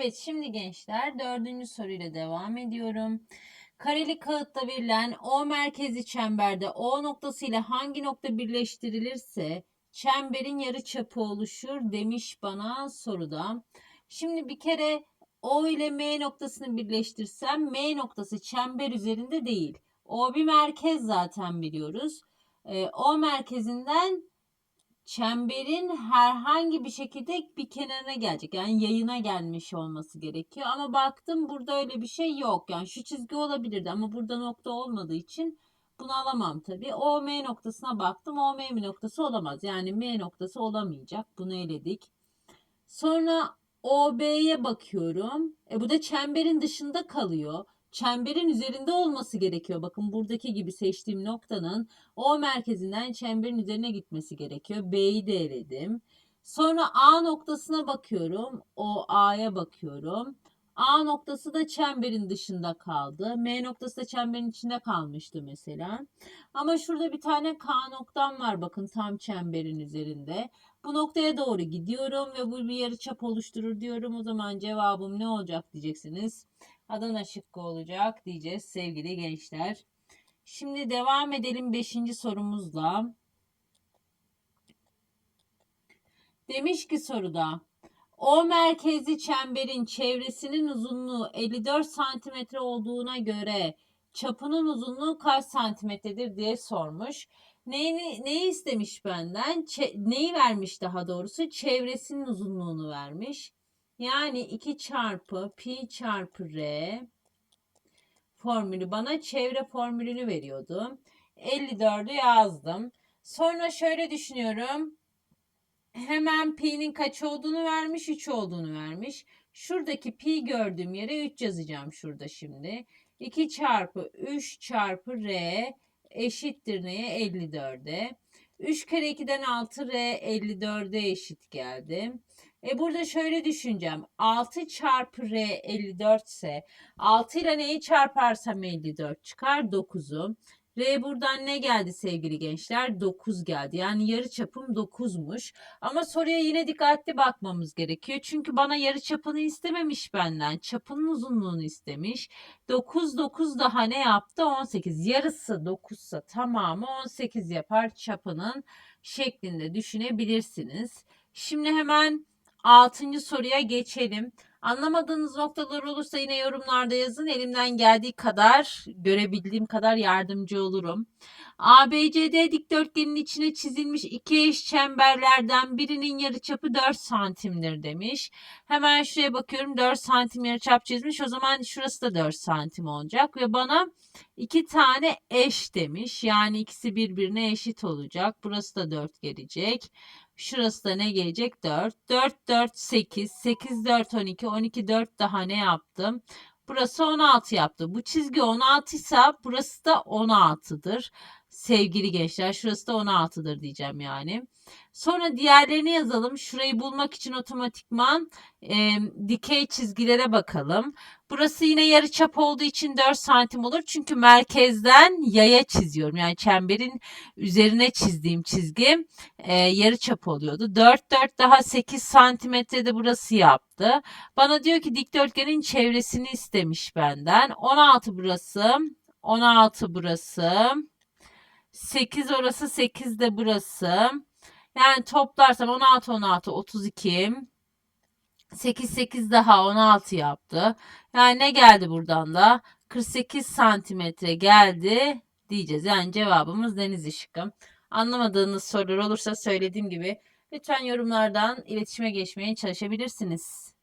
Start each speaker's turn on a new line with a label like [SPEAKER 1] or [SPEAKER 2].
[SPEAKER 1] Evet şimdi gençler dördüncü soruyla devam ediyorum. Kareli kağıtta verilen O merkezi çemberde O noktası ile hangi nokta birleştirilirse çemberin yarıçapı oluşur demiş bana soruda. Şimdi bir kere O ile M noktasını birleştirsem M noktası çember üzerinde değil. O bir merkez zaten biliyoruz. Ee, o merkezinden çemberin herhangi bir şekilde bir kenarına gelecek. Yani yayına gelmiş olması gerekiyor. Ama baktım burada öyle bir şey yok. Yani şu çizgi olabilirdi ama burada nokta olmadığı için bunu alamam tabii. O M noktasına baktım. O M noktası olamaz. Yani M noktası olamayacak. Bunu eledik. Sonra OB'ye bakıyorum. E bu da çemberin dışında kalıyor. Çemberin üzerinde olması gerekiyor. Bakın buradaki gibi seçtiğim noktanın O merkezinden çemberin üzerine gitmesi gerekiyor. B'yi de. Sonra A noktasına bakıyorum. O A'ya bakıyorum. A noktası da çemberin dışında kaldı. M noktası da çemberin içinde kalmıştı mesela. Ama şurada bir tane K noktam var bakın tam çemberin üzerinde. Bu noktaya doğru gidiyorum ve bu bir yarıçap oluşturur diyorum. O zaman cevabım ne olacak diyeceksiniz. Adana şıkkı olacak diyeceğiz sevgili gençler. Şimdi devam edelim 5. sorumuzla. Demiş ki soruda o merkezi çemberin çevresinin uzunluğu 54 santimetre olduğuna göre çapının uzunluğu kaç santimetredir diye sormuş. Neyi, neyi istemiş benden? Çe- neyi vermiş daha doğrusu? Çevresinin uzunluğunu vermiş. Yani 2 çarpı pi çarpı r formülü bana çevre formülünü veriyordu. 54'ü yazdım. Sonra şöyle düşünüyorum. Hemen pi'nin kaç olduğunu vermiş, 3 olduğunu vermiş. Şuradaki pi gördüğüm yere 3 yazacağım şurada şimdi. 2 çarpı 3 çarpı r eşittir neye? 54'e. 3 kere 2'den 6 r 54'e eşit geldi. E burada şöyle düşüneceğim. 6 çarpı r 54 ise 6 ile neyi çarparsam 54 çıkar? 9'u. R buradan ne geldi sevgili gençler? 9 geldi. Yani yarı çapım 9'muş. Ama soruya yine dikkatli bakmamız gerekiyor. Çünkü bana yarı çapını istememiş benden. Çapının uzunluğunu istemiş. 9 9 daha ne yaptı? 18. Yarısı 9 ise tamamı 18 yapar çapının şeklinde düşünebilirsiniz. Şimdi hemen 6. soruya geçelim. Anlamadığınız noktalar olursa yine yorumlarda yazın. Elimden geldiği kadar, görebildiğim kadar yardımcı olurum. ABCD dikdörtgenin içine çizilmiş iki eş çemberlerden birinin yarıçapı 4 santimdir demiş. Hemen şuraya bakıyorum 4 santim yarıçap çizmiş. O zaman şurası da 4 santim olacak ve bana iki tane eş demiş. Yani ikisi birbirine eşit olacak. Burası da 4 gelecek. Şurası da ne gelecek? 4. 4, 4, 8. 8, 4, 12. 12, 4 daha ne yaptım? Burası 16 yaptı. Bu çizgi 16 ise burası da 16'dır. Sevgili gençler şurası da 16'dır diyeceğim yani. Sonra diğerlerini yazalım. Şurayı bulmak için otomatikman e, dikey çizgilere bakalım. Burası yine yarıçap olduğu için 4 santim olur. Çünkü merkezden yaya çiziyorum. Yani çemberin üzerine çizdiğim çizgi e, yarıçap oluyordu. 4 4 daha 8 santimetre de burası yaptı. Bana diyor ki dikdörtgenin çevresini istemiş benden. 16 burası. 16 burası. 8 orası 8 de burası. Yani toplarsam 16 16 32. 8 8 daha 16 yaptı. Yani ne geldi buradan da? 48 santimetre geldi diyeceğiz. Yani cevabımız deniz ışıkı. Anlamadığınız sorular olursa söylediğim gibi lütfen yorumlardan iletişime geçmeye çalışabilirsiniz.